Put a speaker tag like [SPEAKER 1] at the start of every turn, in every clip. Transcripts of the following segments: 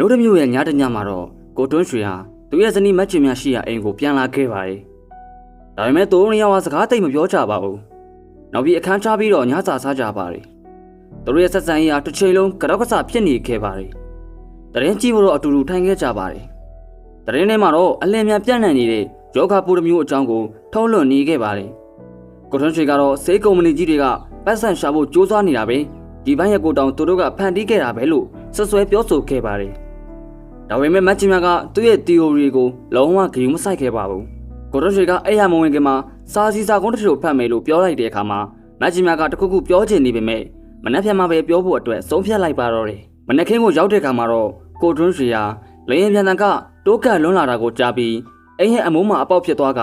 [SPEAKER 1] မျိုးတစ်မျိုးရဲ့ညတညမှာတော့ကိုတွန်းရွှေဟာသူ့ရဲ့ဇနီးမက်ချင်များရှိရာအိမ်ကိုပြန်လာခဲ့ပါတယ်။ဒါပေမဲ့သူတို့နှစ်ယောက်ဟာစကားသိပ်မပြောကြပါဘူး။နောက်ပြီးအခန်းချပြီးတော့ညစာစားကြပါတယ်။သူတို့ရဲ့ဆက်ဆံရေးဟာတစ်ချိန်လုံးကြောက်ကစားဖြစ်နေခဲ့ပါတယ်။တရင်ကြည့်ဖို့တော့အတူတူထိုင်ခဲ့ကြပါတယ်။တရင်ထဲမှာတော့အလင်းမြန်ပြန့်နှံ့နေတဲ့ယောဂပိုးတစ်မျိုးအကြောင်းကိုထုတ်လွှင့်နေခဲ့ပါတယ်။ကိုထွန်းရွှေကတော့စေးကုမ္ပဏီကြီးတွေကပတ်စံရှာဖို့စူးစမ်းနေတာပဲဒီဘန်းရဲ့ကိုတောင်သူတို့ကဖန်တီးခဲ့တာပဲလို့ဆွဆွဲပြောဆိုခဲ့ပါတယ်။ ဒါပေမဲ့မတ်ချင်မြတ်ကသူ့ရဲ့ theory ကိုလုံးဝဂရုမစိုက်ခဲ့ပါဘူး။ကိုထွန်းရွှေကအဲ့ရမဝင်ခင်မှာစာစီစာကုန်းတစ်ချို့ဖတ်မယ်လို့ပြောလိုက်တဲ့အခါမှာမတ်ချင်မြတ်ကတခုခုပြောချင်နေပေမဲ့မနှက်ဖြတ်မှပဲပြောဖို့အတွက်ဆုံးဖြတ်လိုက်ပါတော့တယ်။မနှက်ခင်းကိုရောက်တဲ့အခါမှာတော့ကိုထွန်းရွှေဟာလင်းရင်ပြန်တန်ကတိုးကတ်လွန်းလာတာကိုကြားပြီးအိမ်ရဲ့အမိုးမှာအပေါက်ဖြစ်သွားက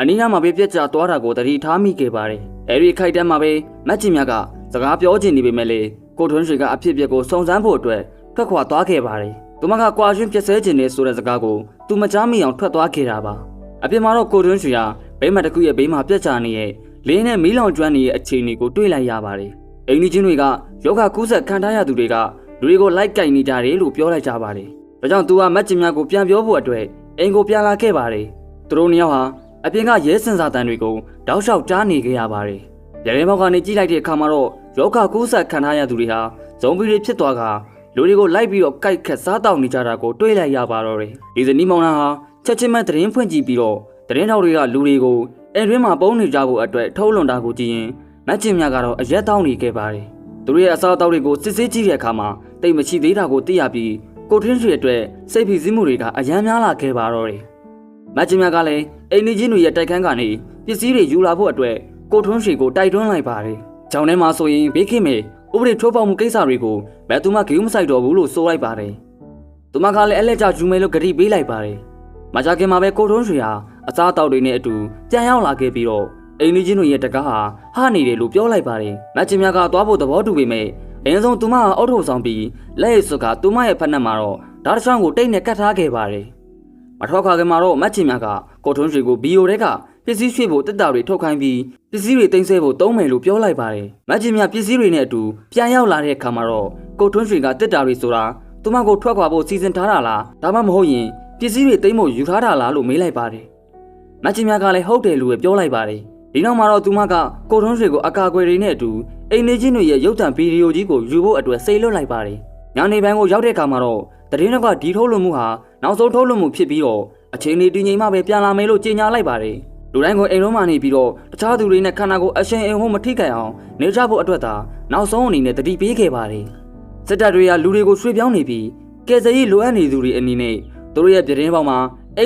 [SPEAKER 1] အနီးနားမှာပဲပြက်ကျသွားတာကိုသတိထားမိခဲ့ပါတယ်။အဲဒီခိုက်တန်းမှာပဲမတ်ချင်မြတ်ကစကားပြောချင်နေပေမဲ့လေကိုထွန်းရွှေကအဖြစ်အပျက်ကိုစုံစမ်းဖို့အတွက်ထွက်ခွာသွားခဲ့ပါတယ်။ သူမကကွာရွှင်းပြက်ဆဲခြင်းနဲ့ဆိုတဲ့စကားကိုသူမကြားမိအောင်ထွက်သွားခဲ့တာပါ။အပြင်မှာတော့ကိုထွန်းရွှေဟာဘိမတ်တစ်ခုရဲ့ဘေးမှာပြက်ကျနေရဲ့လင်းနဲ့မီးလောင်ကျွမ်းနေတဲ့အခြေအနေကိုတွေ့လိုက်ရပါတယ်။အိမ်ကြီးချင်းတွေကယောဂကူးဆက်ခံထားရသူတွေကလူတွေကိုလိုက်ကင်နေကြတယ်လို့ပြောလိုက်ကြပါတယ်။ဒါကြောင့်သူကမတ်ချင်မြတ်ကိုပြန်ပြောဖို့အတွက်အိမ်ကိုပြန်လာခဲ့ပါတယ်။သူတို့နှစ်ယောက်ဟာအပြင်ကရဲစင်စာတန်တွေကိုတောက်လျှောက်ကြားနေခဲ့ရပါတယ်။ရဲရဲဘောက်ကနေကြည့်လိုက်တဲ့အခါမှာတော့ယောဂကူးဆက်ခံထားရသူတွေဟာဇုံဘီတွေဖြစ်သွားက လူတွေကိုလိုက်ပြီးတော့ကြိုက်ခတ်စားတောက်နေကြတာကိုတွေ့လိုက်ရပါတော့တယ်။ဒီဇနီးမောင်နှံဟာချက်ချင်းမှသတင်းဖွင့်ကြည့်ပြီးတော့သတင်းထောက်တွေကလူတွေကိုအဲတွင်းမှာပုံနေကြဖို့အတွက်ထုတ်လွှင့်တာကိုကြည့်ရင်မတ်ချင်မြကတော့အရက်တောင်းနေခဲ့ပါတယ်။သူတို့ရဲ့အစားအသောက်တွေကိုစစ်ဆေးကြည့်တဲ့အခါမှာတိတ်မရှိသေးတာကိုသိရပြီးကိုထွင်းရွှေအတွက်စိတ်ဖိစီးမှုတွေကအယမ်းများလာခဲ့ပါတော့တယ်။မတ်ချင်မြကလည်းအိမ်နေချင်းတွေရဲ့တိုက်ခန်းကနေပစ္စည်းတွေယူလာဖို့အတွက်ကိုထွန်းရွှေကိုတိုက်တွန်းလိုက်ပါတယ်။ကြောင်ထဲမှာဆိုရင်ဘေးကင်းမေ ဥပဒေထိုးပေါက်မှုကိစ္စတွေကိုဘယ်သူမှဂရုမစိုက်တော့ဘူးလို့ဆိုလိုက်ပါတယ်။သူမကလည်းအလက်ကျယူမယ်လို့ဂတိပေးလိုက်ပါတယ်။မကြခင်မှာပဲကိုထွန်းရွှေဟာအစားအသောက်တွေနဲ့အတူပြန်ရောက်လာခဲ့ပြီးတော့အိမ်လေးချင်းတွေရဲ့တကားဟာဟာနေတယ်လို့ပြောလိုက်ပါတယ်။မတ်ချင်မြကသွားဖို့သဘောတူပေမဲ့အရင်ဆုံးသူမဟာအောက်ထုတ်ဆောင်ပြီးလက်ရည်စွကသူမရဲ့ဖက်နှက်မှာတော့ဓာတ်ချောင်းကိုတိတ်နဲ့ကတ်ထားခဲ့ပါတယ်။မထောက်ခါခင်မှာတော့မတ်ချင်မြကကိုထွန်းရွှေကိုဘီယိုတဲက ပစ္စည်းရွှေ့ဖို့တက်တာတွေထုတ်ခိုင်းပြီးပစ္စည်းတွေတင်ဆက်ဖို့သုံးမယ်လို့ပြောလိုက်ပါတယ်။မတ်ချင်မြပစ္စည်းတွေနဲ့အတူပြန်ရောက်လာတဲ့အခါမှာတော့ကိုထွန်းရွှေကတက်တာတွေဆိုတာသူမကိုထွက်ခွာဖို့စီစဉ်ထားတာလားဒါမှမဟုတ်ရင်ပစ္စည်းတွေတိမ့်ဖို့ယူထားတာလားလို့မေးလိုက်ပါတယ်။မတ်ချင်မြကလည်းဟုတ်တယ်လို့ပဲပြောလိုက်ပါတယ်။ဒီနောက်မှာတော့သူမကကိုထွန်းရွှေကိုအကာအကွယ်တွေနဲ့အတူအိမ်နေချင်းတွေရဲ့ရုပ်သံဗီဒီယိုကြီးကိုယူဖို့အတွက်စိတ်လွတ်လိုက်ပါတယ်။ညနေပိုင်းကိုရောက်တဲ့အခါမှာတော့တရင်တော့ကဒီထုတ်လွှင့်မှုဟာနောက်ဆုံးထုတ်လွှင့်မှုဖြစ်ပြီးတော့အချိန်လေးတည်ငြိမ်မှပဲပြန်လာမယ်လို့ကြေညာလိုက်ပါတယ်။ လူတိုင်းကိုအိမ်လုံးမှနေပြီးတော့တခြားသူတွေနဲ့ခန္ဓာကိုယ်အရှင်အိမ်ဟုမထိခိုက်အောင်နေကြဖို့အတွက်သာနောက်ဆုံးအနေနဲ့တတိပေးခဲ့ပါတယ်။စစ်တပ်တွေကလူတွေကိုရွှေ့ပြောင်းနေပြီးကယ်ဆယ်ရေးလိုအပ်နေသူတွေအနေနဲ့သူတို့ရဲ့ပြတင်းပေါက်မှာ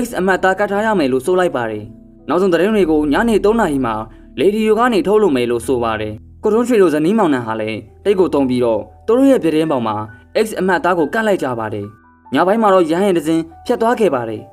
[SPEAKER 1] X အမှတ်သားကတ်ထားရမယ်လို့ဆိုလိုက်ပါတယ်။နောက်ဆုံးသတင်းတွေကိုညနေ3နာရီမှာလေဒီယိုကနေထုတ်လို့မယ်လို့ဆိုပါတယ်။ကိုထွန်းရွှေတို့ဇနီးမောင်နှံဟာလည်းတိတ်ကိုတုံပြီးတော့သူတို့ရဲ့ပြတင်းပေါက်မှာ X အမှတ်သားကိုကတ်လိုက်ကြပါတယ်။ညပိုင်းမှာတော့ရဟန်းရင်တစ်စင်းဖြတ်သွားခဲ့ပါတယ်။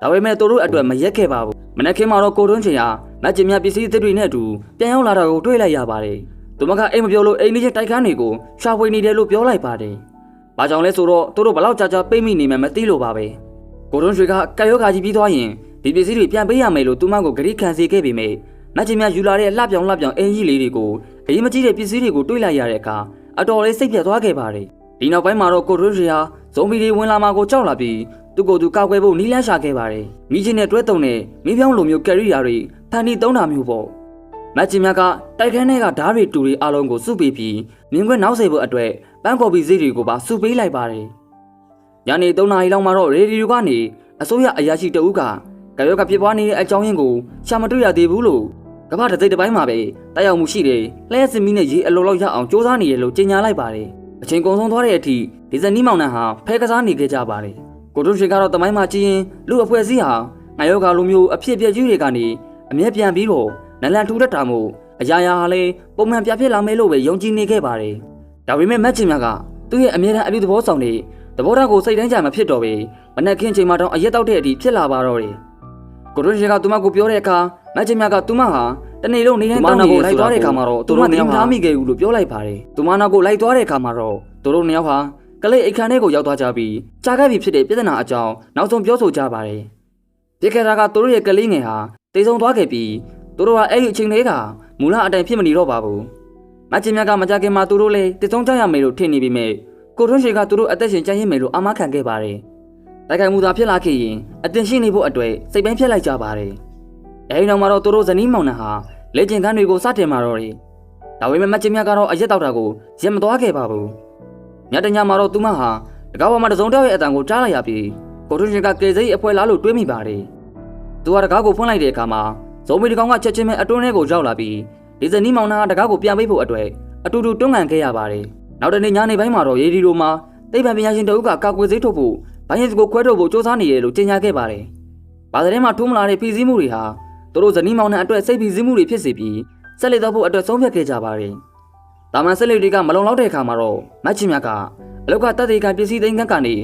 [SPEAKER 1] ဒါပေမဲ့သူတို့အတွက်မရက်ခဲ့ပါဘူး။မနက်ခင်းမှာတော့ကိုထွန်းချင်ဟာမတ်ကျင်မြပစ္စည်းသစ်တွေနဲ့အတူပြန်ရောက်လာတာကိုတွေ့လိုက်ရပါတယ်။သူမကအိမ်မပြောလို့အိမ်လေးချင်းတိုက်ခန်းတွေကိုရှာဖွေနေတယ်လို့ပြောလိုက်ပါတယ်။ဘာကြောင့်လဲဆိုတော့သူတို့ဘလောက်ကြာကြာပိတ်မိနေမှမသိလို့ပါပဲ။ကိုထွန်းရွှေကကယောဂါကြီးပြီးသွားရင်ဒီပစ္စည်းတွေပြန်ပေးရမယ်လို့သူမကိုဂရိခံစေခဲ့ပေမဲ့မတ်ကျင်မြယူလာတဲ့လှပြောင်လှပြောင်အင်ကြီးလေးတွေကိုအရင်မကြည့်တဲ့ပစ္စည်းတွေကိုတွေးလိုက်ရတဲ့အခါအတော်လေးစိတ်ပြတ်သွားခဲ့ပါတယ်။ဒီနောက်ပိုင်းမှာတော့ကိုထွန်းရွှေဟာဇုံဘီတွေဝင်လာမှာကိုကြောက်လာပြီး သူ့ကိုယ်သူကောက်ွယ်ဖို့နီးလန်းရှာခဲ့ပါတယ်။မိချင်းနဲ့တွဲတုံနဲ့မိပြောင်းလိုမျိုးကယ်ရီယာတွေဖန်တီသုံးတာမျိုးပေါ့။မတ်ချင်မြတ်ကတိုက်ခန်းထဲကဓာတ်တွေတူတွေအလုံးကိုစုပေးပြီးမြင်ခွင့်နောက်ဆက်ဖို့အတွက်ပန်းကော်ပီဈေးတွေကိုပါစုပေးလိုက်ပါတယ်။ညနေ3နာရီလောက်မှာတော့ရေဒီယိုကနေအစိုးရအရာရှိတအုပ်ကကရောကပြပွားနေတဲ့အကြောင်းရင်းကိုရှာမတွေ့ရသေးဘူးလို့ကမ္ဘာတစ်စိတ်တစ်ပိုင်းမှာပဲတိုက်ရောက်မှုရှိတယ်။လျှက်စမီနဲ့ရေအလိုလောက်ရအောင်စ조사နေရလို့ကြေညာလိုက်ပါတယ်။အချိန်ကုန်ဆုံးသွားတဲ့အထိဒီဇနီးမောင်နှံဟာဖဲကစားနေခဲ့ကြပါတယ်။ ကိုတွန်းရွှေကတော့တမိုင်းမှာကြည့်ရင်လူအဖွဲ့အစည်းဟာငါယောဂါလိုမျိုးအဖြစ်ပြက်ကြီးတွေကနေအမျက်ပြန်ပြီးတော့နလန်ထူတတ်တာမို့အရာရာဟာလည်းပုံမှန်ပြဖြစ်လာမယ်လို့ပဲယုံကြည်နေခဲ့ပါတယ်။ဒါပေမဲ့မက်ချင်မြတ်ကသူ့ရဲ့အမြဲတမ်းအပြုသဘောဆောင်တဲ့သဘောထားကိုစိတ်တိုင်းကြမဖြစ်တော့ပဲမနက်ခင်းချိန်မှတော့အရက်တောက်တဲ့အထိဖြစ်လာပါတော့တယ်။ကိုတွန်းရွှေကသူမကိုပြောတဲ့အခါမက်ချင်မြတ်ကသူမဟာတနေ့လုံးနေတိုင်းတောင်းနေကိုလိုက်သွားတဲ့အခါမှာတော့သူတို့နှစ်ယောက်ဟာမိခဲ့ဘူးလို့ပြောလိုက်ပါတယ်။သူမနောက်ကိုလိုက်သွားတဲ့အခါမှာတော့သူတို့နှစ်ယောက်ဟာ ကလေးအိတ်ခမ်းထဲကိုရောက်သွားကြပြီးကြာခဲ့ပြီဖြစ်တဲ့ပြဿနာအကြောင်းနောက်ဆုံးပြောဆိုကြပါတယ်။ပြစ်ခဲ့တာကသူတို့ရဲ့ကလေးငယ်ဟာတိတ်ဆုံသွားခဲ့ပြီးသူတို့ကအဲ့ဒီအချိန်လေးကမူလအတိုင်းဖြစ်မနေတော့ပါဘူး။မချင်မြတ်ကမကြခင်မှာသူတို့လည်းတိတ်ဆုံကြရမယ်လို့ထင်နေပြီးမြဲသူကိုထွန်းရွှေကသူတို့အသက်ရှင်ကြမ်းရင်းမယ်လို့အာမခံခဲ့ပါတယ်။တိုက်ခိုက်မှုသာဖြစ်လာခဲ့ရင်အတင်ရှိနေဖို့အတွက်စိတ်ပိုင်းဖြစ်လိုက်ကြပါတယ်။အဲဒီနောက်မှာတော့သူတို့ဇနီးမောင်နှံဟာလေ့ကျင့်ခန်းတွေကိုစတင်มาတော့တယ်။ဒါပေမဲ့မချင်မြတ်ကတော့အရက်တောက်တာကိုရက်မသွားခဲ့ပါဘူး။ ညတညမှာတော့သူမဟာတကောက်ဝမှာတစုံတောက်ရဲ့အတန်ကိုကြားလိုက်ရပြီးကိုထွန်းရွှေကကေစိတ်အဖွဲလားလို့တွေးမိပါတယ်။သူကတကားကိုဖွင့်လိုက်တဲ့အခါမှာဇုံမီတကောင်ကချက်ချင်းပဲအတွင်းထဲကိုရောက်လာပြီးဒီဇနီးမောင်နှံကတကားကိုပြန်ပေးဖို့အတွက်အတူတူတွန်းကန်ခဲ့ရပါတယ်။နောက်တနေ့ညနေပိုင်းမှာတော့ရေဒီလိုမှာတိတ်ပံပညာရှင်တအုပ်ကကာကွယ်ဆေးထုတ်ဖို့ဘိုင်းရင်စကိုခွဲထုတ်ဖို့စ조사နေတယ်လို့ကြေညာခဲ့ပါတယ်။ဘာသတင်းမှာထိုးမလာတဲ့ဖီစည်းမှုတွေဟာသူတို့ဇနီးမောင်နှံအတွက်စိတ်ဖီစည်းမှုတွေဖြစ်စေပြီးဆက်လက်တော့ဖို့အတွက်ဆုံးဖြတ်ခဲ့ကြပါတယ်။ တာမန်ဆက်လက်တွေကမလုံလောက်တဲ့အခါမှာတော့မတ်ချင်မြတ်ကအလောက်ကတပ်တွေကပစ္စည်းသိမ်းကန်းကနေ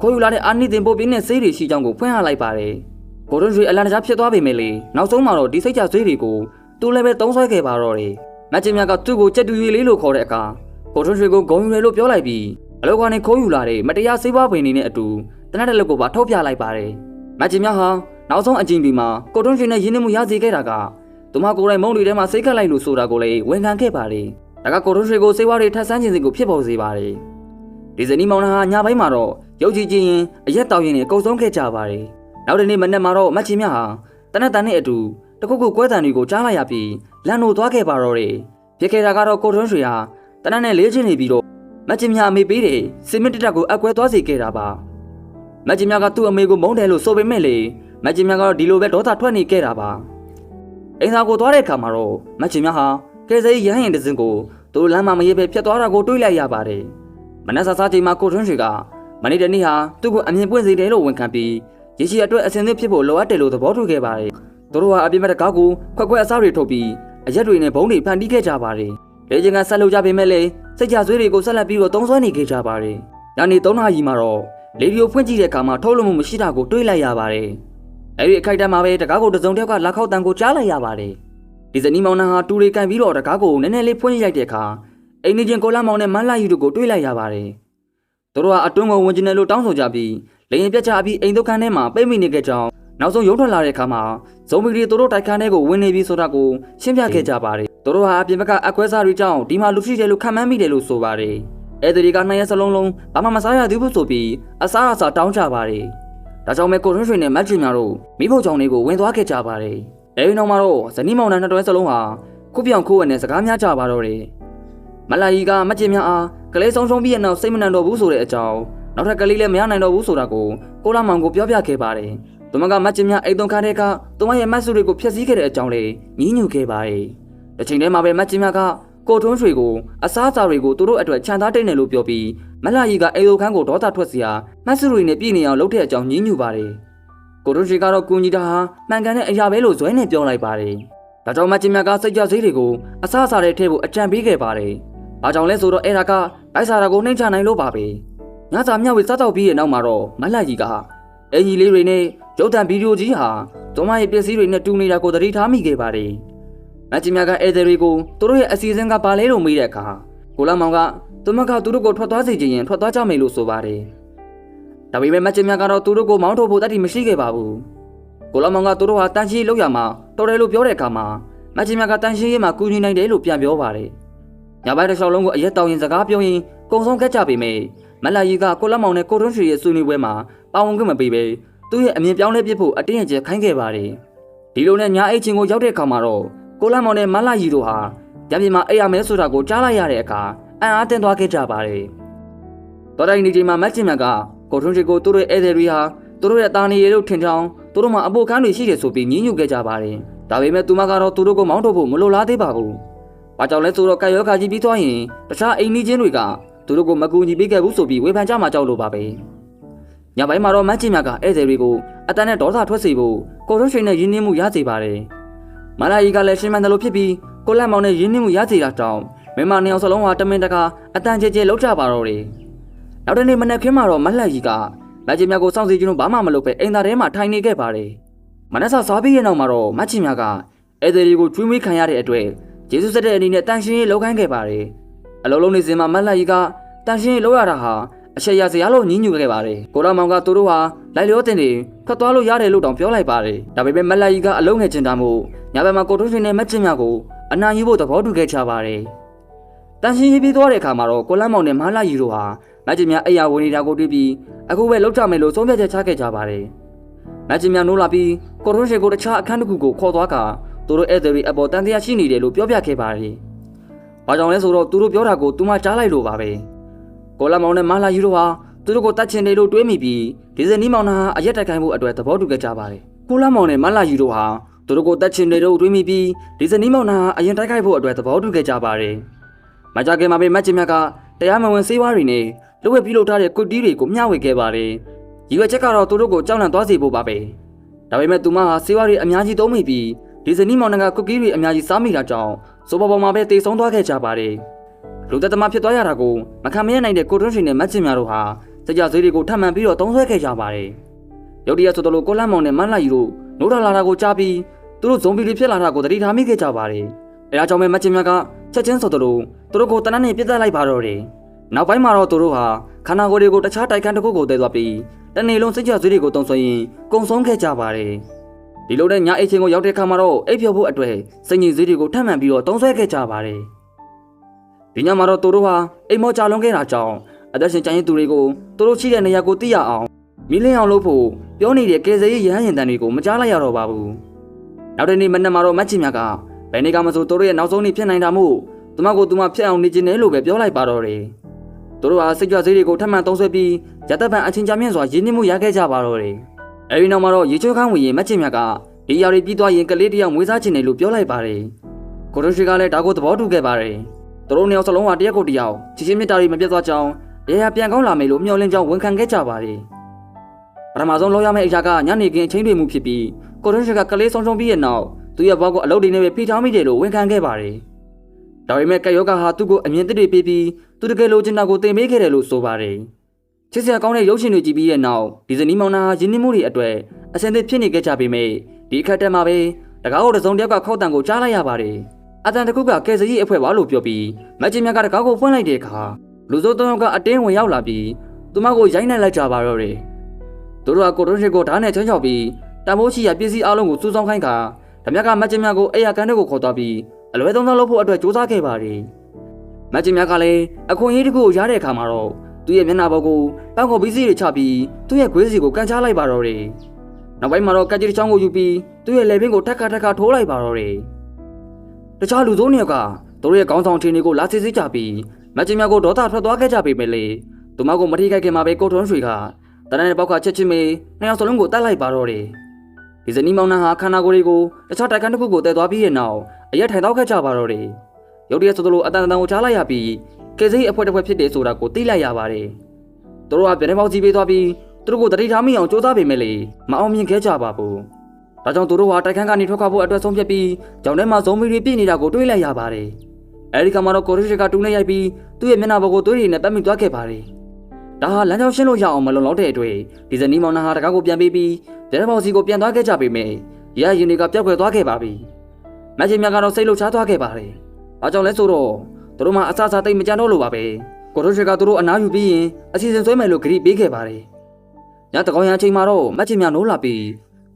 [SPEAKER 1] ခိုးယူလာတဲ့အာနိသင်ပို့ပြင်းတဲ့ဆေးတွေရှိကြောင်းကိုဖွင့်ဟလိုက်ပါတယ်။ကိုရွန်ရွှေအလန်တကြားဖြစ်သွားပေမဲ့လေနောက်ဆုံးမှာတော့ဒီစိတ်ကြဆေးတွေကိုသူလည်းပဲသုံးဆွဲခဲ့ပါတော့တယ်။မတ်ချင်မြတ်ကသူ့ကိုကြက်တူရွေလေးလို့ခေါ်တဲ့အခါကိုထွန်းရွှေကိုဂုံယူတယ်လို့ပြောလိုက်ပြီးအလောက်ကနေခိုးယူလာတဲ့မတရားဆေးပွားပင်တွေနဲ့အတူတနက်တဲ့လက်ကိုပါထုတ်ပြလိုက်ပါတယ်။မတ်ချင်မြတ်ဟာနောက်ဆုံးအကြိမ်ဒီမှာကိုထွန်းရွှေနဲ့ရင်းနှီးမှုရစေခဲ့တာကသူမကိုယ်တိုင်မုံတွေထဲမှာစိတ်ကပ်လိုက်လို့ဆိုတာကိုလည်းဝန်ခံခဲ့ပါတယ်။ ဒါကကိုထွန်းရွှေကိုဆေးဝါးတွေထပ်ဆန်းခြင်းစီကိုဖြစ်ပေါ်စေပါတယ်။ဒီဇနီးမောင်နှံဟာညပိုင်းမှာတော့ရုပ်ကြည့်ချင်းရင်အရက်တောင်ရင်နဲ့ကုံဆုံးခဲ့ကြပါတယ်။နောက်တနေ့မနက်မှာတော့မတ်ချင်မြတ်ဟာတနက်တန်နဲ့အတူတခုခုကွဲတန်တွေကိုကြားလိုက်ရပြီးလန်နိုသွားခဲ့ပါတော့တယ်။ဖြစ်ခဲ့တာကတော့ကိုထွန်းရွှေဟာတနက်နဲ့လေးချင်းနေပြီးတော့မတ်ချင်မြတ်အမေပေးတယ်စင်မတက်တက်ကိုအကွဲသွားစေခဲ့တာပါ။မတ်ချင်မြတ်ကသူ့အမေကိုမုန်းတယ်လို့ဆိုပေမဲ့လေမတ်ချင်မြတ်ကတော့ဒီလိုပဲဒေါသထွက်နေခဲ့တာပါ။အိမ်သာကိုသွားတဲ့အခါမှာတော့မတ်ချင်မြတ်ဟာ ကဲစိရဟရင်တစင်ကိုသူလမ်းမမရေပဲဖြတ်သွားတာကိုတွေးလိုက်ရပါတယ်။မနက်စာစားချိန်မှာကိုထွန်းရွှေကမနေ့တနေ့ဟာသူ့ကိုအမြင်ပွင့်စေတယ်လို့ဝန်ခံပြီးရေရှိအတွက်အစင်သစ်ဖြစ်ဖို့လိုအပ်တယ်လို့သဘောတူခဲ့ပါတယ်။သူတို့ဟာအပြစ်မဲ့တကားကိုခွက်ခွက်အစားတွေထုတ်ပြီးအရက်တွေနဲ့ဘုံတွေဖန်တီးခဲ့ကြပါတယ်။လေကျင်ကဆက်လုပ်ကြပေမဲ့လည်းစိတ်ကြဆွေးတွေကိုဆက်လက်ပြီးတော့တုံးဆွဲနေခဲ့ကြပါတယ်။ညနေ3နာရီမှာတော့လေဒီယိုဖွင့်ကြည့်တဲ့အခါမှာထုတ်လို့မှုမရှိတာကိုတွေးလိုက်ရပါတယ်။အဲဒီအခိုက်အတန့်မှာပဲတကားကိုတစုံတစ်ယောက်ကလက်ခောက်တန်ကိုကြားလိုက်ရပါတယ်။ ဒီဇနီးမောင်နှံဟာတူတွေကန်ပြီးတော့တကားကိုနည်းနည်းလေးဖွင့်ရိုက်တဲ့အခါအိမ်နေချင်းကိုလာမောင်နဲ့မန်းလာယူတို့ကိုတွေးလိုက်ရပါတယ်။သူတို့ကအတွင်းကိုဝင်ကျင်တယ်လို့တောင်းဆိုကြပြီးလေရင်ပြတ်ချပြီးအိမ်ဒုက္ခထဲမှာပိတ်မိနေခဲ့ကြောင်းနောက်ဆုံးရုံထွက်လာတဲ့အခါမှာဇုံမီတွေသူတို့တိုက်ခန်းထဲကိုဝင်နေပြီဆိုတာကိုရှင်းပြခဲ့ကြပါတယ်။သူတို့ဟာအပြင်ဘက်ကအကွဲစားတွေကြောင့်ဒီမှာလူရှိတယ်လို့ခံမှန်းမိတယ်လို့ဆိုပါတယ်။အဲဒီတွေကနှစ်ရက်စလုံးလုံးဘာမှမစားရသေးဘူးဆိုပြီးအစားအစာတောင်းကြပါတယ်။ဒါကြောင့်မဲကိုထွန်းရွှေနဲ့မတ်ချင်များတို့မိဖို့ကြောင့်တွေကိုဝင်သွားခဲ့ကြပါတယ်။ အဲဒီနောက်မှာတော့ဇနီးမောင်နှံနှစ်တွဲစလုံးဟာခုပြောင်ခိုးဝယ်နဲ့စကားများကြပါတော့တယ်။မလာကြီးကမတ်ချင်များအားကလေးဆုံးဆုံးပြီးတဲ့နောက်စိတ်မနှံတော့ဘူးဆိုတဲ့အကြောင်းနောက်ထပ်ကလေးလည်းမရနိုင်တော့ဘူးဆိုတာကိုကိုလာမောင်ကိုပြောပြခဲ့ပါတယ်။သူမကမတ်ချင်များအိမ်သွန်ခန်းထဲကသူမရဲ့မတ်စုတွေကိုဖျက်ဆီးခဲ့တဲ့အကြောင်းလေးညှင်းညူခဲ့ပါတယ်။တစ်ချိန်တည်းမှာပဲမတ်ချင်များကကိုထွန်းရွှေကိုအစားအစာတွေကိုသူတို့အတွက်ခြံသားတိတ်နေလို့ပြောပြီးမလာကြီးကအိမ်သွန်ခန်းကိုဒေါသထွက်စရာမတ်စုတွေနဲ့ပြည်နေအောင်လုပ်တဲ့အကြောင်းညှင်းညူပါတယ်။ ကိုထွန်းရွှေကတော့ကူညီတာဟာမှန်ကန်တဲ့အရာပဲလို့ဇွဲနဲ့ပြောလိုက်ပါတယ်။ဒါကြောင့်မတ်ချင်များကစိတ်ကြဈေးတွေကိုအစားအစာတွေထည့်ဖို့အကြံပေးခဲ့ပါတယ်။အားကြောင့်လဲဆိုတော့အဲ့ဒါကတိုက်စားတာကိုနှိမ့်ချနိုင်လို့ပါပဲ။ညစာမြောက်ပြီးစားတော့ပြီးရဲ့နောက်မှာတော့မလာကြီးကအင်ကြီးလေးတွေနဲ့ရုပ်သံဗီဒီယိုကြီးဟာကျမရဲ့ပစ္စည်းတွေနဲ့တူနေတာကိုသတိထားမိခဲ့ပါတယ်။မတ်ချင်မြတ်ကအဲဒါတွေကိုသူတို့ရဲ့အစီအစဉ်ကပါလဲလို့မေးတဲ့အခါကိုလာမောင်ကသူမကသူတို့ကိုထွက်သွားစေချင်ရင်ထွက်သွားကြမယ်လို့ဆိုပါတယ်။ ဒါပေမဲ့မတ်ချင်မြတ်ကတော့သူတို့ကိုမောင်းထုတ်ဖို့တတ်တည်မရှိခဲ့ပါဘူး။ကိုလာမောင်ကသူတို့ဟာတန်ရှင်းလောက်ရမှာတော်တယ်လို့ပြောတဲ့အခါမှာမတ်ချင်မြတ်ကတန်ရှင်းရေးမှာကူညီနိုင်တယ်လို့ပြန်ပြောပါတယ်။ညပိုင်းတစ်လျှောက်လုံးကိုအရက်တောင်ရင်စကားပြောရင်ကုံဆုံးခဲ့ကြပေမဲ့မလာကြီးကကိုလာမောင်နဲ့ကိုထွန်းရွှေရဲ့ဆွေးနွေးပွဲမှာပါဝင်ခွင့်မပေးဘဲသူ့ရဲ့အမြင်ပြောင်းလဲပြဖို့အတင်းအကျပ်ခိုင်းခဲ့ပါတယ်။ဒီလိုနဲ့ညာအိတ်ချင်းကိုရောက်တဲ့အခါမှာတော့ကိုလန့်မောင်နဲ့မလာကြီးတို့ဟာရပြင်းမှာအိပ်ရမဲဆိုတာကိုကြားလိုက်ရတဲ့အခါအံ့အားသင့်သွားခဲ့ကြပါတယ်။တော်တိုင်းနေချိန်မှာမတ်ချင်မြတ်က ကိုထွန်းချီကိုသူတို့ရဲ့ဧည့်သည်တွေဟာသူတို့ရဲ့တာနေရလို့ထင်ကြောင်းသူတို့မှာအပိုကန်းတွေရှိတယ်ဆိုပြီးညှဉ်းညူခဲ့ကြပါတယ်။ဒါပေမဲ့သူမကတော့သူတို့ကိုမောင်းထုတ်ဖို့မလိုလားသေးပါဘူး။ဘာကြောင့်လဲဆိုတော့ကာယောခါကြီးပြီးသွားရင်တခြားအိမ်နီးချင်းတွေကသူတို့ကိုမကူညီပေးခဲ့ဘူးဆိုပြီးဝေဖန်ကြမှာကြောက်လို့ပါပဲ။ညပိုင်းမှာတော့မတ်ချင်မြတ်ကဧည့်သည်တွေကိုအတန်းနဲ့ဒေါသထွက်စေဖို့ကိုထွန်းရွှေနဲ့ရင်းနှီးမှုရစေပါတယ်။မလာကြီးကလည်းရှင်းမှန်တယ်လို့ဖြစ်ပြီးကိုလက်မောင်နဲ့ရင်းနှီးမှုရစေတာတောင်းမင်းမနှစ်ယောက်စလုံးဟာတမင်တကာအတန်ကျကျလောက်ကြပါတော့တယ်။ နောက်တနေ့မနက်ခင်းမှာတော့မလှကြီးကမချင်မြတ်ကိုစောင့်စီခြင်းလို့ဘာမှမလုပ်ပဲအိမ်သားထဲမှာထိုင်နေခဲ့ပါတယ်။မနက်စာစားပြီးရဲ့နောက်မှာတော့မချင်မြတ်ကဧည့်သည်တွေကိုကျွေးမွေးခံရတဲ့အတွက်ဂျေဆုစတဲ့အနေနဲ့တန်ရှင်းရေးလုပ်ခိုင်းခဲ့ပါတယ်။အလုံးလုံးနေစဉ်မှာမလှကြီးကတန်ရှင်းရေးလုပ်ရတာဟာအချက်ရစရာလို့ညှင်းညူခဲ့ပါတယ်ကိုလာမောင်ကသူတို့ဟာလိုက်လျောတင်တွေထွက်သွားလို့ရတယ်လို့တောင်ပြောလိုက်ပါတယ်ဒါပေမဲ့မလာကြီးကအလုံးငယ်ချင်တာမို့ညဘက်မှာကိုထွန်းရှင်နဲ့မက်ကျင်မြကိုအနာယူဖို့သဘောတူခဲ့ကြပါတယ် တန်ရှင်းရေးပြီးသွားတဲ့အခါမှာတော့ကိုလန်းမောင်နဲ့မလာကြီးတို့ဟာမကျင်များအိယာဝင်နေတာကိုတွေ့ပြီးအခုပဲလောက်ကြမယ်လို့ဆုံးဖြတ်ချက်ချခဲ့ကြပါတယ်မကျင်များနိုးလာပြီးကိုထွန်းရှိကိုတခြားအခန်းတစ်ခုကိုခေါ်သွားကသူတို့ဧည့်သည်တွေအပေါ်တန်တရားရှိနေတယ်လို့ပြောပြခဲ့ပါတယ်။ဘာကြောင့်လဲဆိုတော့သူတို့ပြောတာကိုသူမှကြားလိုက်လို့ပါပဲ။ကိုလာမောင်နဲ့မလာယူတို့ဟာသူတို့ကိုတတ်ချင်တယ်လို့တွေးမိပြီးဒီဇနီးမောင်နှံဟာအရက်တက်ခိုင်းဖို့အတွက်သဘောတူခဲ့ကြပါတယ်။ကိုလာမောင်နဲ့မလာယူတို့ဟာသူတို့ကိုတတ်ချင်တယ်လို့တွေးမိပြီးဒီဇနီးမောင်နှံဟာအရင်တိုက်ခိုက်ဖို့အတွက်သဘောတူခဲ့ကြပါတယ်။ မကြခင်မှာပဲမတ်ချင်မြတ်ကတရားမဝင်စေးဝါးတွေနဲ့လူဝက်ပြီးလုပ်ထားတဲ့ကွတ်တီးတွေကိုမျှဝေခဲ့ပါတယ်။ရည်ရွယ်ချက်ကတော့သူတို့ကိုကြောက်လန့်သွားစေဖို့ပါပဲ။ဒါပေမဲ့သူမဟာစေးဝါးတွေအများကြီးသုံးမိပြီးဒီဇနီးမောင်နှံကကွတ်ကီးတွေအများကြီးစားမိတာကြောင့်စိုးပေါ်ပေါ်မှာပဲတေဆုံးသွားခဲ့ကြပါတယ်။လူသက်သမားဖြစ်သွားရတာကိုမခံမရနိုင်တဲ့ကိုတွန်းရှင်နဲ့မတ်ချင်များတို့ဟာစကြဈေးတွေကိုထပ်မံပြီးတော့သုံးဆွဲခဲ့ကြပါတယ်။ရုတ်တရက်ဆိုတော့ကိုလန့်မောင်နဲ့မန်းလိုက်ယူတို့နိုးထလာတာကိုကြားပြီးသူတို့ဇုံဘီတွေဖြစ်လာတာကိုသတိထားမိခဲ့ကြပါတယ်။အဲဒါကြောင့်ပဲမတ်ချင်များက ချက်ချင်းဆိုတော့သူတို့ကိုတနတ်နဲ့ပြစ်တက်လိုက်ပါတော့တယ်။နောက်ပိုင်းမှာတော့သူတို့ဟာခန္ဓာကိုယ်တွေကိုတခြားတိုက်ခန်းတစ်ခုကိုတည်သွားပြီးတနေ့လုံးစိတ်ကြဈေးတွေကိုတုံဆွဲရင်ကုံဆုံးခဲ့ကြပါတယ်။ဒီလိုတဲ့ညအိတ်ချင်းကိုရောက်တဲ့ခါမှာတော့အိတ်ဖြော်ဖို့အတွက်စိတ်ညစ်ဈေးတွေကိုထပ်မံပြီးတော့တုံဆွဲခဲ့ကြပါတယ်။ဒီညမှာတော့သူတို့ဟာအိမ်မောကြလွန်ခဲ့တာကြောင့်အသက်ရှင်ကျန်ရည်သူတွေကိုသူတို့ရှိတဲ့နေရာကိုသိရအောင်မီးလင်းအောင်လုပ်ဖို့ပြောနေတဲ့ကယ်ဆယ်ရေးရဟန်းရင်တန်တွေကိုမကြားလိုက်ရတော့ပါဘူး။နောက်တဲ့နေ့မနက်မှာတော့မတ်ချင်မြတ်က ဘယ်နေကမှဆိုသူတို့ရဲ့နောက်ဆုံးနေ့ဖြစ်နိုင်တာမို့သူမကိုသူမဖြစ်အောင်နေကျင်တယ်လို့ပဲပြောလိုက်ပါတော့တယ်။သူတို့ဟာစိတ်ကြွဆေးတွေကိုထပ်မံသုံးဆွဲပြီးရတပံအချင်းချမြင့်စွာရင်းနှီးမှုရခဲ့ကြပါတော့တယ်။အဲဒီနောက်မှာတော့ရေချိုးခန်းဝင်ရင်မတ်ချင်မြတ်ကဒီຢာတွေပြီးသွားရင်ကလေးတယောက်မွေးစားချင်တယ်လို့ပြောလိုက်ပါတယ်။ကိုရိုရှိကလည်းဒါကိုသဘောတူခဲ့ပါတယ်။သူတို့နှစ်ယောက်စလုံးဟာတရက်ကိုတယောက်ချစ်ချင်းမြတ်တာတွေမပြတ်သွားကြောင်းရေရပြန်ကောင်းလာမယ်လို့မျှော်လင့်ကြောင်းဝန်ခံခဲ့ကြပါတယ်။ပထမဆုံးလောက်ရမယ့်အရာကညနေခင်းအချိန်တွေမှုဖြစ်ပြီးကိုရိုရှိကကလေးဆုံးရှုံးပြီးရဲ့နောက် သူရဲ့ဘဝကိုအလုပ်တွေနဲ့ပဲဖိထားမိတယ်လို့ဝန်ခံခဲ့ပါတယ်။ဒါပေမဲ့ကယောဂါဟာသူ့ကိုအမြင်သစ်တွေပေးပြီးသူတကယ်လိုချင်တာကိုသင်ပေးခဲ့တယ်လို့ဆိုပါတယ်။ချစ်စရာကောင်းတဲ့ရုပ်ရှင်တွေကြည့်ပြီးတဲ့နောက်ဒီဇနီးမောင်နှံဟာယဉ်နှင်းမှုတွေအတွက်အဆင်သင့်ဖြစ်နေခဲ့ကြပေမဲ့ဒီအခက်တက်မှာပဲတကားကိုတစုံတစ်ယောက်ကခောက်တံကိုကြားလိုက်ရပါတယ်။အတန်တခုကကယ်ဆယ်ရေးအဖွဲ့ပါလို့ပြောပြီးမက်ဂျင်မြတ်ကတကားကိုဖွင့်လိုက်တဲ့အခါလူစိုးသုံးယောက်ကအတင်းဝင်ရောက်လာပြီးသူမကိုရိုက်နှက်လိုက်ကြပါတော့တယ်။သူတို့ကကိုတွန်းရှိကိုဓာတ်နဲ့ချွန်းချောက်ပြီးတမိုးရှိရပစ္စည်းအလုံးကိုစူးစောင်းခိုင်းက ဓမြတ်ကမက်ဂျင်မြတ်ကိုအိယာကန်တွေကိုခေါ်သွားပြီးအလွဲသုံးစားလုပ်ဖို့အတွက်စူးစမ်းခဲ့ပါတယ်။မက်ဂျင်မြတ်ကလည်းအခွင့်အရေးတစ်ခုကိုရတဲ့အခါမှာတော့သူ့ရဲ့မျက်နှာပေါ်ကိုပန်းကိုပစ္စည်းတွေချပြီးသူ့ရဲ့ခွေးစီကိုကန်ချလိုက်ပါတော့တယ်။နောက်ပိုင်းမှာတော့ကက်ကြီးတစ်ချောင်းကိုယူပြီးသူ့ရဲ့လေပင်ကိုထက်ခါထက်ခါထိုးလိုက်ပါတော့တယ်။တခြားလူစိုးနှစ်ယောက်ကသူတို့ရဲ့ခေါင်းဆောင်ထင်းတွေကိုလာစစ်စစ်ကြပြီးမက်ဂျင်မြတ်ကိုဒေါသထွက်သွားခဲ့ကြပေမဲ့လေသူမကိုမထိခိုက်ခင်မှာပဲကိုထွန်းရွှေကတရတဲ့ပေါက်ကချက်ချင်းမေနှစ်ယောက်စလုံးကိုတတ်လိုက်ပါတော့တယ်။ ဒီဇနီးမောင်နှံဟာခန္ဓာကိုယ်တွေကိုတခြားတိုက်ခန်းတစ်ခုကိုတည်သွားပြီးရဲ့နောက်အရက်ထိုင်တော့ခဲ့ကြပါတော့တယ်။ရုတ်တရက်ဆိုသလိုအတန်တန်ကိုချားလိုက်ရပြီးကေစိအဖွဲ့တစ်ဖွဲ့ဖြစ်တယ်ဆိုတာကိုသိလိုက်ရပါတယ်။သူတို့ကပြန်ပေါက်ကြီးပေးသွားပြီးသူတို့ကိုတတိထားမိအောင်စူးစမ်းပေမဲ့လေမအောင်မြင်ခဲ့ကြပါဘူး။ဒါကြောင့်သူတို့ဟာတိုက်ခန်းကနေထွက်ခွာဖို့အတွက်ဆုံးဖြတ်ပြီးကြောင်ထဲမှာဇုံမီတွေပြည့်နေတာကိုတွေးလိုက်ရပါတယ်။အဲဒီကမှတော့ကိုရီရှကတူးနဲ့ရိုက်ပြီးသူ့ရဲ့မျက်နှာပေါ်ကိုသွေးရည်နဲ့ပတ်မိသွားခဲ့ပါတယ်။ ဒါဟာလမ်းကြောင်းရှင်းလို့ရအောင်မလုံလောက်တဲ့အတွက်ဒီဇနီးမောင်နှံဟာတကားကိုပြန်ပေးပြီးပြန်ပေါက်စီကိုပြန်သွားခဲ့ကြပေမဲ့ရရင်တွေကပျောက်ကွယ်သွားခဲ့ပါပြီ။မချင်းမြတ်ကတော့စိတ်လှုပ်ရှားသွားခဲ့ပါတယ်။အားကြောင့်လဲဆိုတော့သူတို့မှအဆအဆတိတ်မကြတော့လို့ပါပဲ။ကိုရိုရှကသူတို့အနားယူပြီးရင်အစီအစဉ်ဆွဲမယ်လို့ဂရိပေးခဲ့ပါတယ်။ညတကောင်ရအချိန်မှာတော့မချင်းမြတ်နိုးလာပြီး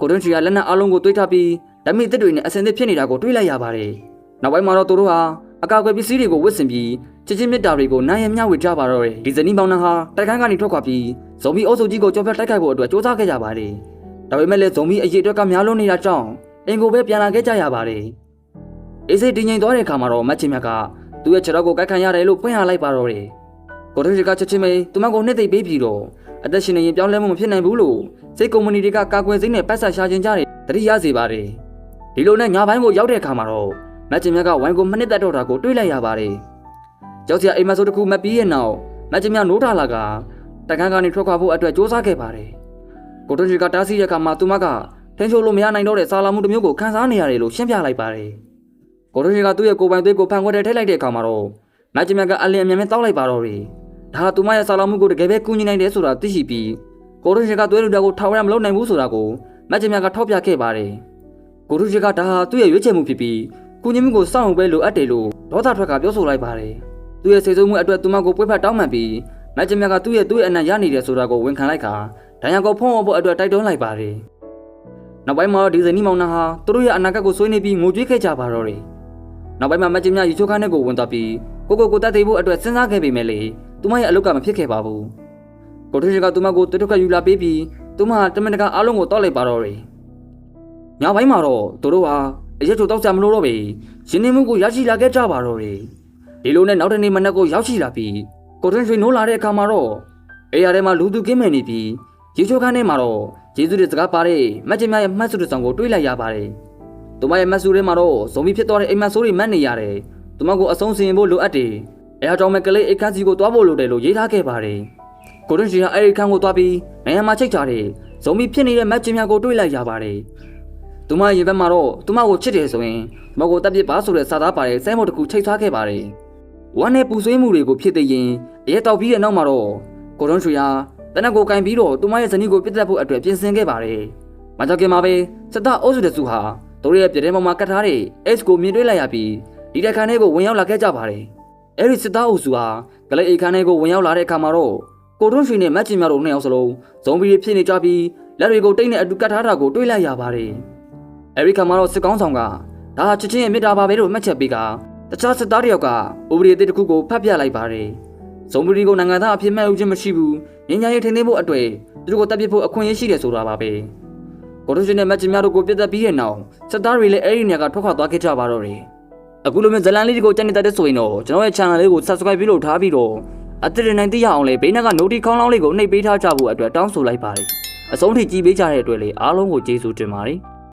[SPEAKER 1] ကိုတွန်းချီကလက်နက်အလုံးကိုတွေးထားပြီးဓမိတစ်တွေနဲ့အစင်သစ်ဖြစ်နေတာကိုတွေးလိုက်ရပါတယ်။နောက်ပိုင်းမှာတော့သူတို့ဟာအကာအကွယ်ပစ္စည်းတွေကိုဝတ်ဆင်ပြီး ချစ်ချင်းမြတ်တာတွေကိုနိုင်ရမျှဝေကြပါတော့တယ်ဒီဇနီးပေါင်းနှံဟာတိုက်ခန်းကနေထွက်ခွာပြီးဇုံမီအုပ်စုကြီးကိုကြော်ပြတ်တိုက်ခိုက်ဖို့အတွက်စ조사ခဲ့ကြပါတယ်ဒါပေမဲ့လည်းဇုံမီအရေးအတွက်ကများလွန်းနေတာကြောင့်အင်ကိုပဲပြန်လာခဲ့ကြရပါတယ်အေးစိတ်တင်းငိမ်သွားတဲ့အခါမှာတော့မတ်ချင်မြတ်ကသူ့ရဲ့ခြေထောက်ကိုကိုက်ခံရတယ်လို့ဖွင့်ရလိုက်ပါတော့တယ်ကိုထရီကချက်ချင်းပဲသူမကိုနှစ်သိပ်ပေးပြီးတော့အသက်ရှင်နေရင်ပြောင်းလဲမှုမဖြစ်နိုင်ဘူးလို့စိတ်ကုမ္ပဏီတွေကကာကွယ်စိတ်နဲ့ပတ်ဆက်ရှာခြင်းကြတယ်တတိရစေပါတယ်ဒီလိုနဲ့ညပိုင်းကိုရောက်တဲ့အခါမှာတော့မတ်ချင်မြတ်ကဝိုင်းကိုမနစ်သက်တော့တာကိုတွေးလိုက်ရပါတယ်။ ကြောက်စရာအိမ်မဆိုးတစ်ခုမပြီးရဲ့နောက်မတ်ချင်မြတ်နိုးထလာကတကန်းကနေထွက်ခွာဖို့အတွက်စ조사ခဲ့ပါတယ်။ကိုတွန်ဂျီကတားဆီးတဲ့အခါမှာသူမကထင်းချိုးလို့မရနိုင်တော့တဲ့စာလာမှုတစ်မျိုးကိုခန်းစားနေရတယ်လို့ရှင်းပြလိုက်ပါတယ်။ကိုတွန်ဂျီကသူ့ရဲ့ကိုယ်ပိုင်သွေးကိုဖန်ခွက်ထဲထည့်လိုက်တဲ့အခါမှာတော့မတ်ချင်မြတ်ကအလင်းအမြန်မြန်တောက်လိုက်ပါတော့တယ်။ဒါဟာသူမရဲ့စာလာမှုကိုတကယ်ပဲကူညီနိုင်တယ်ဆိုတာသိရှိပြီးကိုတွန်ဂျီကသွေးလူတက်ကိုထောက်ရမလုပ်နိုင်ဘူးဆိုတာကိုမတ်ချင်မြတ်ကထောက်ပြခဲ့ပါတယ်။ကိုတွန်ဂျီကဒါဟာသူ့ရဲ့ရွေးချယ်မှုဖြစ်ပြီးကုညီမှုကိုစောင့်အောင်ပဲလိုအပ်တယ်လို့ဒေါသထွက်ကပြောဆိုလိုက်ပါတယ်။ သူ့ရဲ့စေဆုံးမှုအတွက်သူမကိုပွဲဖက်တောင်းပန်ပြီးမက်ဂျင်မြတ်ကသူ့ရဲ့သူ့ရဲ့အနံ့ရနေတယ်ဆိုတာကိုဝန်ခံလိုက်ခါဒဏ်ရာကိုဖုံးအောင်ဖို့အတွက်တိုက်တွန်းလိုက်ပါတယ်။နောက်ပိုင်းမှာဒီဇနီးမောင်နှံဟာသူတို့ရဲ့အနာဂတ်ကိုဆွေးနွေးပြီးငိုကြွေးခဲ့ကြပါတော့တယ်။နောက်ပိုင်းမှာမက်ဂျင်မြတ်ရေချိုးခန်းထဲကိုဝင်သွားပြီးကိုကိုကိုတတ်သေးဖို့အတွက်စဉ်းစားခဲ့ပေမဲ့လေတသူမရဲ့အလုပ်ကမဖြစ်ခဲ့ပါဘူးကိုထွန်းရွှေကသူမကိုတွတ်တွတ်ခတ်ယူလာပေးပြီးသူမတမန်တကာအားလုံးကိုတောက်လိုက်ပါတော့တယ်ညပိုင်းမှာတော့သူတို့ဟာအရက်ချိုတောက်ကြမလို့တော့ပဲရှင်နေမှုကိုရရှိလာခဲ့ကြပါတော့တယ် ဒီလိုနဲ့နောက်တစ်နေ့မနက်ကိုရောက်ရှိလာပြီးကိုထွန်းရွှေနိုးလာတဲ့အခါမှာတော့အေးရထဲမှာလူသူကင်းမဲ့နေပြီးရေချိုခန်းထဲမှာတော့ယေရှုရဲ့စကားပါတဲ့မတ်ကျင်များရဲ့မှတ်စုတစ်စောင်ကိုတွေးလိုက်ရပါတယ်။သူမရဲ့မှတ်စုထဲမှာတော့ဇုံမီဖြစ်သွားတဲ့အိမ်မက်ဆိုးတွေမှတ်နေရတယ်။သူမကိုအဆုံးစီရင်ဖို့လိုအပ်တယ်။အဲအကြောင်းမဲ့ကလေးအိတ်ခန်းစီကိုတွားဖို့လိုတယ်လို့ရေးထားခဲ့ပါတယ်။ကိုတွန်းရှင်ကအဲဒီခန်းကိုတွားပြီးနိုင်ငံမှာချိတ်ထားတဲ့ဇုံမီဖြစ်နေတဲ့မတ်ကျင်များကိုတွေးလိုက်ရပါတယ်။သူမရဲ့ဘက်မှာတော့သူမကိုချစ်တယ်ဆိုရင်မကိုတပ်ပစ်ပါဆိုတဲ့စာသားပါတဲ့စဲမို့တစ်ခုချိတ်ထားခဲ့ပါတယ်။ ဝမ်းနဲ့ပူဆွေးမှုတွေကိုဖြစ်သိရင်ရဲတောက်ပြီးတဲ့နောက်မှာတော့ကိုတွန်းရွှေဟာတနက်ကိုကင်ပြီးတော့သူမရဲ့ဇနီးကိုပြစ်တက်ဖို့အတွက်ပြင်ဆင်ခဲ့ပါတယ်။မကြခင်မှာပဲစက်သားအုပ်စုတစုဟာသူတို့ရဲ့ပြည်ထဲမှာကတ်ထားတဲ့ S ကိုမြင်တွေ့လိုက်ရပြီးဒီတက်ခန်းထဲကိုဝင်ရောက်လာခဲ့ကြပါတယ်။အဲဒီစက်သားအုပ်စုဟာကလေးအိတ်ခန်းထဲကိုဝင်ရောက်လာတဲ့အခါမှာတော့ကိုတွန်းရွှေနဲ့မတ်ချင်မြတို့နှစ်ယောက်စလုံးဇုံဘီတွေဖြစ်နေကြပြီးလက်တွေကိုတိတ်နဲ့အတူကတ်ထားတာကိုတွေ့လိုက်ရပါတယ်။အဲဒီခါမှာတော့စစ်ကောင်းဆောင်ကဒါချစ်ချင်းရဲ့မေတ္တာပါပဲလို့မှတ်ချက်ပေးက တခြားစစ်သားတစ်ယောက်ကဥပဒေအသစ်တစ်ခုကိုဖတ်ပြလိုက်ပါတယ်။ဇုံဘီကိုနိုင်ငံသားအဖြစ်မှတ်ယူခြင်းမရှိဘူး။ငင်းညာရေးထိန်းသိမ်းဖို့အတွက်သူတို့ကိုတပ်ပစ်ဖို့အခွင့်အရေးရှိတယ်ဆိုတာပါပဲ။ကိုတိုရှင်နဲ့မတ်ချင်များတို့ကိုပြတ်သက်ပြီးတဲ့နောက်စစ်သားတွေလည်းအဲ့ဒီနေရာကထွက်ခွာသွားခဲ့ကြပါတော့တယ်။အခုလိုမျိုးဇလန်လေးတွေကိုကြက်နေတတ်တဲ့ဆိုရင်တော့ကျွန်တော်ရဲ့ channel လေးကို subscribe ပြုလုပ်ထားပြီးတော့အသစ်တွေနိုင်သိရအောင်လေဘေးနားက notification ခေါင်းလောင်းလေးကိုနှိပ်ပေးထားကြဖို့အတွက်တောင်းဆိုလိုက်ပါတယ်။အဆုံးထိကြည့်ပေးကြတဲ့အတွက်လည်းအားလုံးကိုကျေးဇူးတင်ပါတယ်။